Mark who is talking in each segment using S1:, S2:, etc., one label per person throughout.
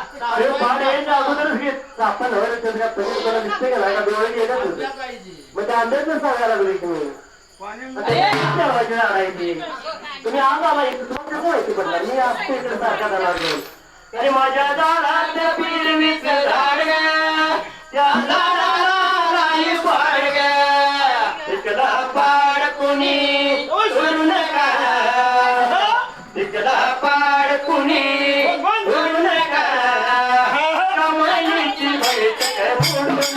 S1: अगोदरच घेत आपण हवं त्याच्या पलीकडे तुला दिसते का? नाही का? डोळे गेले मग त्या आंब्याचं सांगायला लागले की मी आता हे किती आवाज झाड आहे ती तुम्ही आज आला इथं तुम्हाला कसं माहिती पडलं. मी असतो इकडे सारखा झाला आणि माझ्या झाडात पिरवीच झाड ग, त्या पाड ग. पाड कुणी सोडू नका. इकडा पाड कुणी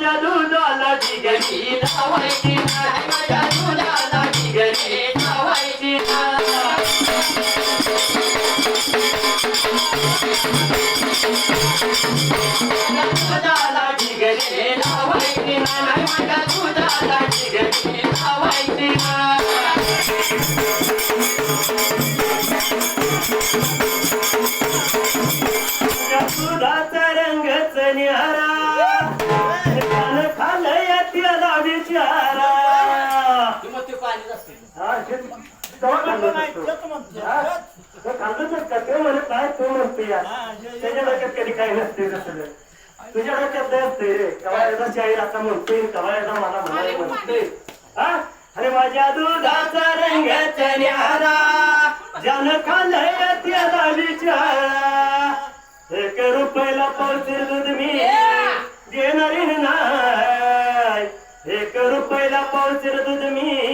S1: माझ्या दुधाला डिगरी लावायची नाही माझ्या दुधाला डिगरी लावायची नाही दुधाला डिगरी लावायची नाही माझ्या दुधाला लावायची नाही दुधाचा रंगच निहारा हा? तो खाल्लंच का? ते म्हणत काय तो म्हणतो या त्याच्या डोक्यात कधी काही नसते तसं. तुझ्या डोक्यात नाही असते रे. कवा एकदा शाहीर आता म्हणतोय कवा एकदा मला हा? अरे माझ्या दुधाचा रंगच न्यारा जन खाल्लंय त्याला विचारा एक रुपयाला दूध मी देणारी नाही. एक रुपयाला पावशीर दूध मी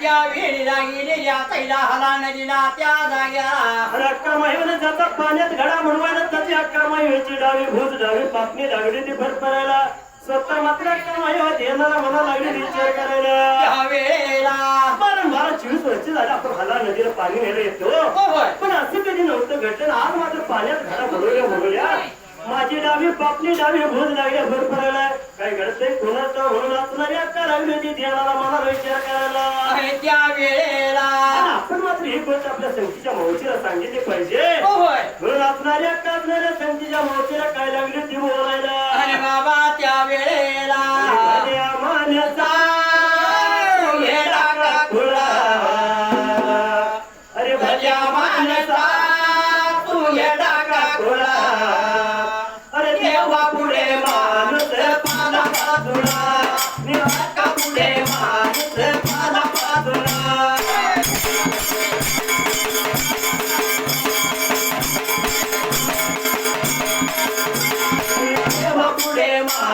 S2: त्या वेळीला गेलेल्या नदीला त्या जाग्या
S1: आणि अक्का पाण्यात घडा म्हणवायला त्याची अक्का माहीची डावी भूज डावी पापणी लागली ती भर पडायला स्वतः मात्र अक्का माही होती येणारा मला लागली विचार करायला. बारा चोवीस वर्ष झाले आपण हल्ला नदीला पाणी न्यायला येतो.
S2: हो होय
S1: पण असं कधी नव्हतं घडलं आज मात्र पाण्यात घडा भरवल्या भरवल्या माझी डावी पापणी डावी भूज लागल्या भर पडायला काय घडतंय कोणाचा म्हणून असणारी अक्का लागली होती ध्यानाला मला विचार करायला मात्र ही गोष्ट आपल्या संगीच्या मावशीला सांगितली पाहिजे.
S2: हो होय.
S1: म्हणून असणाऱ्या का असणाऱ्या संगीच्या मावशीला काय लागली ती बोलायला.
S2: बाबा त्या वेळेला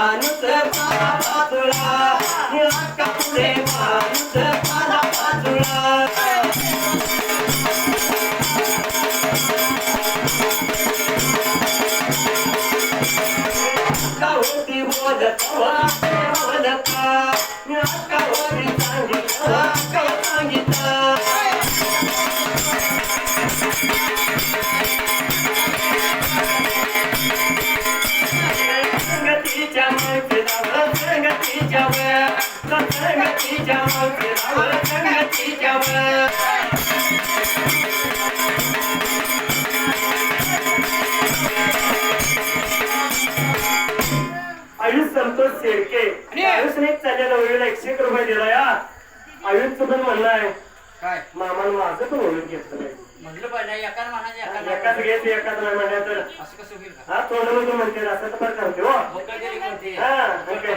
S1: माणूस माझा बाजूला मुळा Thank you. आयुष संतोष शेळके. आयुषने चाललेला वडील एकशे एक रुपये दिला या. आयुषचं पण म्हणणं आहे
S2: काय?
S1: मामाला माझं पण ओळख घेतलं नाही.
S2: म्हटलं पाहिजे एकाच मानाचे एकाच
S1: एकाच घ्यायचं एकाच नाही म्हणलं तर
S2: असं कसं होईल? का
S1: हा तोंड म्हणते असं तर पण सांगते हो. हा, ओके.